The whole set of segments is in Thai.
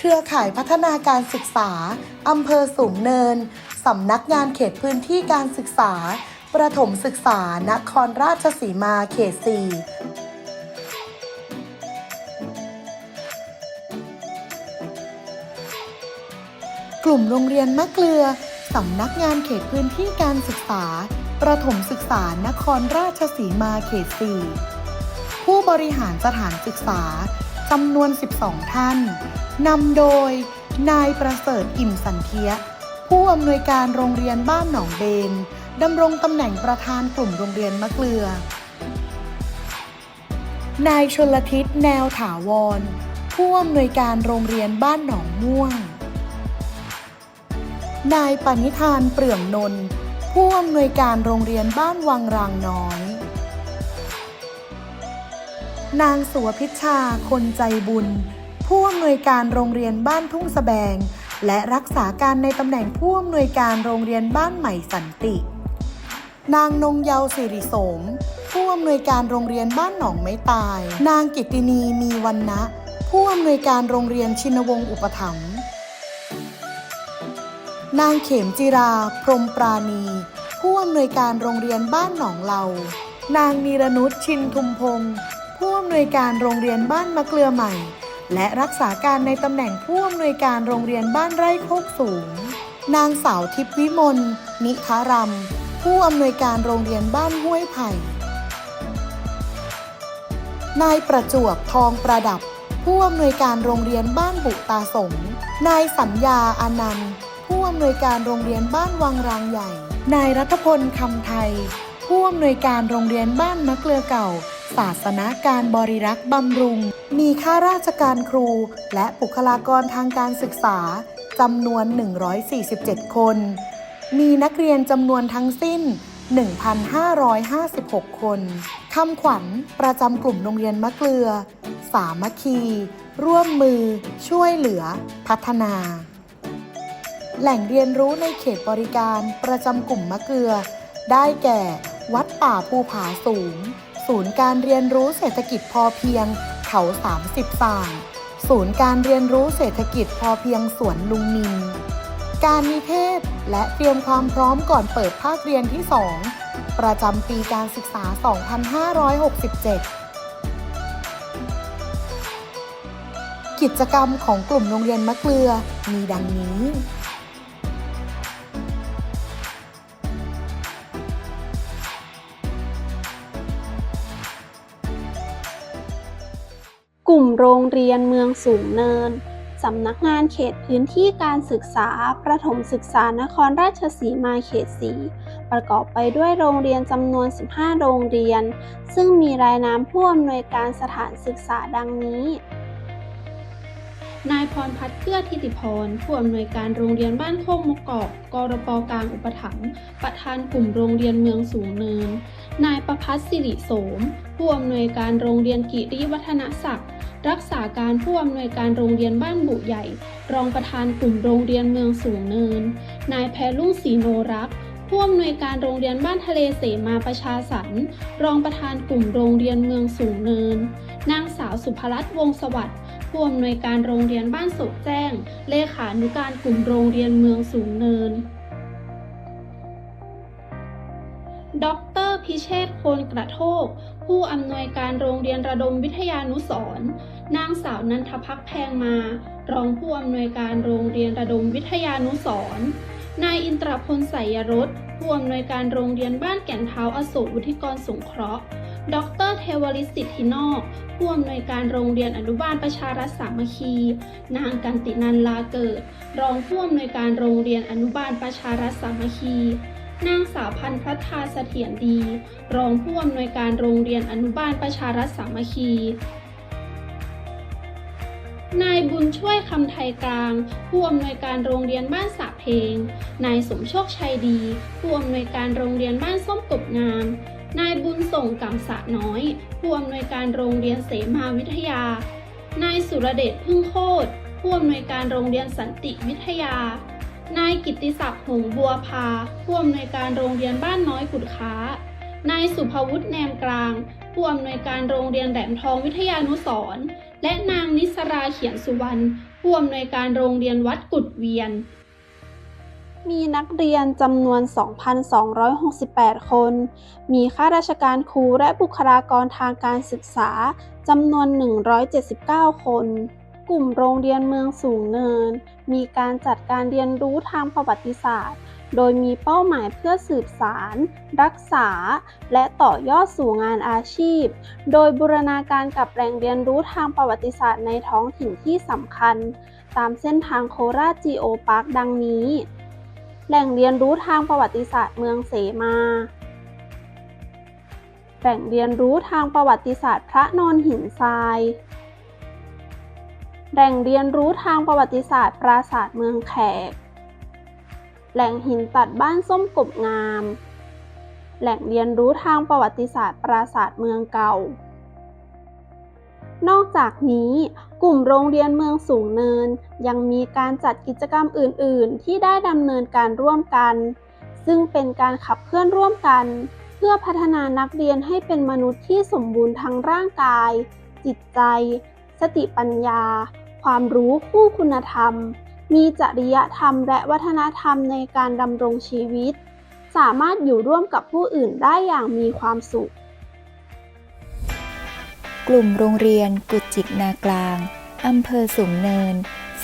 ครือข่ายพัฒนาการศึกษา อำเภอสูงเนิน สำนักงานเขตพื้นที่การศึกษา ประถมศึกษานครราชสีมาเขต 4กลุ่มโรงเรียนมะเกลือ สำนักงานเขตพื้นที่การศึกษา ประถมศึกษานครราชสีมาเขต 4 ผู้บริหารสถานศึกษา จำนวน 12 ท่าน นำโดย นายประเสริฐอิ่มสันเทีย ผู้อำนวยการโรงเรียนบ้านหนองเบนดำรงตำแหน่งประธานกลุ่มโรงเรียนมะเกลือ นายชนลทิศแนวถาวร ผู้อำนวยการโรงเรียนบ้านหนองม่วง นายปณิธานเปลื่อมนนท์ผู้อำนวยการโรงเรียนบ้านวังรางน้อย นางสุวพิชชาคนใจบุญ ผู้อำนวยการโรงเรียนบ้านทุ่งสแบง และรักษาการในตำแหน่งผู้อำนวยการโรงเรียนบ้านใหม่สันติ นางนงเยาสิริสม ผู้อำนวยการโรงเรียนบ้านหนองไม้ตาย นางกิตินีมีวันนะผู้อำนวยการโรงเรียนชินวงศ์อุปถัมภ์นางเขมจิรา พรมปราณี ผู้อำนวยการโรงเรียนบ้านหนองเหลานางนีรนุชชินทุมพงศ์ ผู้อำนวยการโรงเรียนบ้านมะเกลือใหม่ และรักษาการในตำแหน่งผู้อำนวยการโรงเรียนบ้านไร่โคกสูง นางสาวทิพวิมลนิคารำผู้อำนวยการโรงเรียนบ้านห้วยไผ่ นายประจวบทองประดับ ผู้อำนวยการโรงเรียนบ้านบุตาสงนายสัญญาอานันต์ ผู้อำนวยการโรงเรียนบ้านวังรางใหญ่ นายรัตพลคำไทย ผู้อำนวยการโรงเรียนบ้านมะเกลือเก่า ศาสนาการบริรักษ์บำรุง มีข้าราชการครู และบุคลากรทางการศึกษาจำนวน 147 คน มีนักเรียนจำนวนทั้งสิ้น 1,556 คนคำขวัญประจำกลุ่มโรงเรียนมะเกลือ สามัคคี ร่วมมือ ช่วยเหลือ พัฒนา แหล่งเรียนรู้ในเขตบริการประจำกลุ่มมะเกลือ ได้แก่ วัดป่าภูผาสูง ศูนย์การเรียนรู้เศรษฐกิจพอเพียง เขา 30ส่างศูนย์การเรียนรู้เศรษฐกิจพอเพียงสวนลุงนินการนิเทศและเตรียมความพร้อมก่อนเปิดภาคเรียนที่ 2 ประจำปีการศึกษา 2567กิจกรรมของกลุ่มโรงเรียนมะเกลือมีดังนี้ โรงเรียนเมืองสูงเนิน สำนักงานเขตพื้นที่การศึกษา ประถมศึกษานครราชสีมาเขตสีประกอบไปด้วยโรงเรียนจำนวน 15 โรงเรียน ซึ่งมีรายนามผู้อำนวยการสถานศึกษาดังนี้ นายพรพัฒน์เกื้อทิติพรผู้อำนวยการโรงเรียนบ้านโคกมกอกกรปกลางอุปถัมภ์ประธานกลุ่มโรงเรียนเมืองสูงเนิน นายประพัฒน์สิริโสม ผู้อำนวยการโรงเรียนกิริวัฒนศักดิ์รักษาการผู้อำนวยการโรงเรียนบ้านบุใหญ่ รองประธานกลุ่มโรงเรียนเมืองสูงเนิน นายแพรลุ่งศรีโนรักผู้อำนวยการโรงเรียนบ้านทะเลเสมาประชาสรรค์รองประธานกลุ่มโรงเรียนเมืองสูงเนิน นางสาวสุภรัตน์วงศ์สวัสดิ์ ผู้อำนวยการโรงเรียนบ้านโศกแจ้ง เลขานุการกลุ่มโรงเรียนเมืองสูงเนิน ดรพิเชษโคนกระโทก ผู้อำนวยการโรงเรียนระดมวิทยานุสรนางสาวนันทพักแพงมา รองผู้อำนวยการโรงเรียนระดมวิทยานุสรนายอินตรพลไสยรสผู้อำนวยการโรงเรียนบ้านแก่นเท้าอโศกวุฒิกรสงเคราะห์ ดรเทวริศสิทธินอกผู้อำนวยการโรงเรียนอนุบาลประชารัฐสามัคคี นางกันตินันลาเกิด รองผู้อำนวยการโรงเรียนอนุบาลประชารัฐสามัคคี นางสาวพันธ์พัฒาเสถียรดี รองผู้อำนวยการโรงเรียนอนุบาลประชารัฐสามัคคี นายบุญช่วยคำไทยกลาง ผู้อำนวยการโรงเรียนบ้านสะเพลงนายสมโชคชัยดี ผู้อำนวยการโรงเรียนบ้านส้มกบงาม นายบุญส่งกำสะน้อย ผู้อำนวยการโรงเรียนเสมาวิทยา นายสุรเดชพึ่งโคตรผู้อำนวยการโรงเรียนสันติวิทยา นายกิติศักดิ์หงบัวพา ผู้อำนวยการโรงเรียนบ้านน้อยกุดค้า นายสุภวุฒิแนมกลาง ผู้อำนวยการโรงเรียนแหลมทองวิทยานุสร์และนางนิสราเขียนสุวรรณผู้อำนวยการโรงเรียนวัดกุดเวียน มีนักเรียนจำนวน 2,268 คน มีข้าราชการครูและบุคลากรทางการศึกษาจำนวน 179 คน กลุ่มโรงเรียนเมืองสูงเนิน มีการจัดการเรียนรู้ทางประวัติศาสตร์ โดยมีเป้าหมายเพื่อสืบสาร รักษา และต่อยอดสู่งานอาชีพ โดยบูรณาการกับแหล่งเรียนรู้ทางประวัติศาสตร์ในท้องถิ่นที่สำคัญ ตามเส้นทางโคราชจีโอพาร์คดังนี้ แหล่งเรียนรู้ทางประวัติศาสตร์เมืองเสมา แหล่งเรียนรู้ทางประวัติศาสตร์พระนอนหินทราย แหล่งเรียนรู้ทางประวัติศาสตร์ปราสาทเมืองแขก แหล่งหินตัดบ้านส้มกบงาม แหล่งเรียนรู้ทางประวัติศาสตร์ปราสาทเมืองเก่า นอกจากนี้ กลุ่มโรงเรียนเมืองสูงเนิน ยังมีการจัดกิจกรรมอื่น ๆ ที่ได้ดำเนินการร่วมกัน ซึ่งเป็นการขับเคลื่อนร่วมกัน เพื่อพัฒนานักเรียนให้เป็นมนุษย์ที่สมบูรณ์ทั้งร่างกาย จิตใจ สติปัญญา ความรู้คู่คุณธรรม มีจริยธรรมและวัฒนธรรมในการดำรงชีวิต สามารถอยู่ร่วมกับผู้อื่นได้อย่างมีความสุข กลุ่มโรงเรียนกุจิกนากลางอำเภอสูงเนิน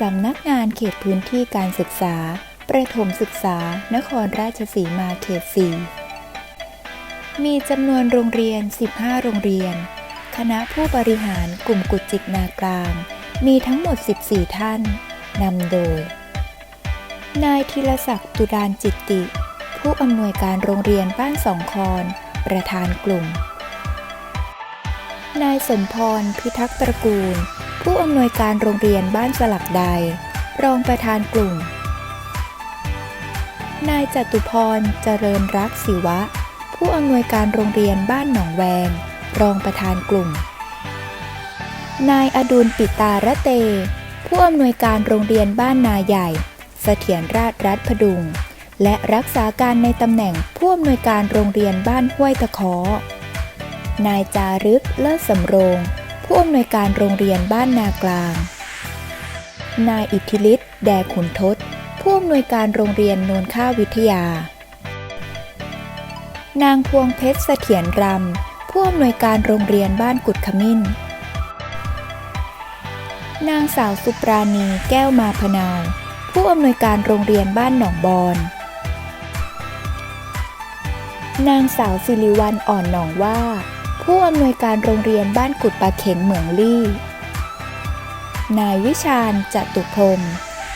สำนักงานเขตพื้นที่การศึกษา ประถมศึกษา นครราชสีมาเขต4มีจำนวนโรงเรียน 15 โรงเรียน คณะผู้บริหารกลุ่มกุจิกนากลาง มีทั้งหมด 14 ท่าน นำโดย นายธีรศักดิ์ตุดานจิตติ ผู้อำนวยการโรงเรียนบ้านสองคอน ประธานกลุ่ม นายสมพรพิทักษ์ตระกูล ผู้อำนวยการโรงเรียนบ้านสลักใด รองประธานกลุ่ม นายจตุพรเจริญรักศิวะ ผู้อำนวยการโรงเรียนบ้านหนองแวง รองประธานกลุ่ม นายอดุลปิตาระเต ผู้อำนวยการโรงเรียนบ้านนาใหญ่เสถียรราชรัฐพดุง และรักษาการในตำแหน่งผู้อำนวยการโรงเรียนบ้านห้วยตะเคอ นายจารึกเลิศสำโรง ผู้อำนวยการโรงเรียนบ้านนากลาง นายอิทธิฤทธิ์แดขุนทศ ผู้อำนวยการโรงเรียนโนนข้าวิทยา นางพวงเพชรเสถียรรำ ผู้อำนวยการโรงเรียนบ้านกุดขมิ้น นางสาวสุปราณีแก้วมาพนาว ผู้อำนวยการโรงเรียนบ้านหนองบอนนางสาวสิริวัลอ่อนหนองว่า ผู้อำนวยการโรงเรียนบ้านกุดปาเข็งเหมืองลี่ นายวิชาญจตุพรม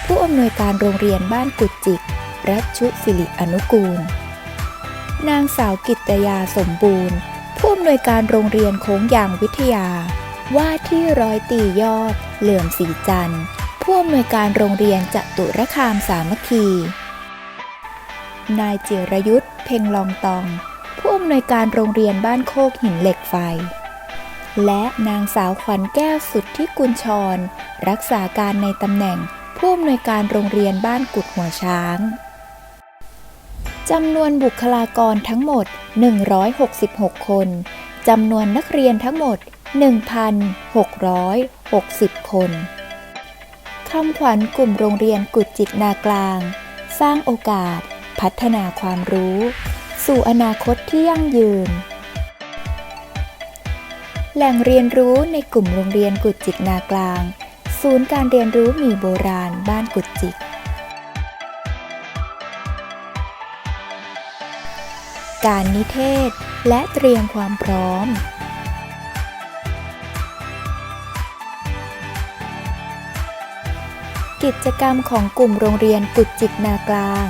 ผู้อำนวยการโรงเรียนบ้านกุดจิก รัชชุสิริอนุกูล นางสาวกิตยาสมบูรณ์ ผู้อำนวยการโรงเรียนโค้งยางวิทยา ว่าที่ร้อยตียอด เหลื่อมสีจันทร์ผู้อำนวยการโรงเรียนจตุรคามสามัคคี นายเจรยุทธเพ่งลองตอง ผู้อำนวยการโรงเรียนบ้านโคกหินเหล็กไฟ และนางสาวขวัญแก้วสุดที่กุลชร รักษาการในตำแหน่งผู้อำนวยการโรงเรียนบ้านกุดหัวช้างจำนวนบุคลากรทั้งหมด 166 คน จำนวนนักเรียนทั้งหมด 1,660 คน คำขวัญกลุ่มโรงเรียนกุดจิตนากลาง สร้างโอกาส พัฒนาความรู้ สู่อนาคตที่ยั่งยืน แหล่งเรียนรู้ในกลุ่มโรงเรียนกุดจิกนากลาง ศูนย์การเรียนรู้หมีโบราณบ้านกุดจิก การนิเทศและเตรียมความพร้อมกิจกรรมของกลุ่มโรงเรียนกุดจิกนากลาง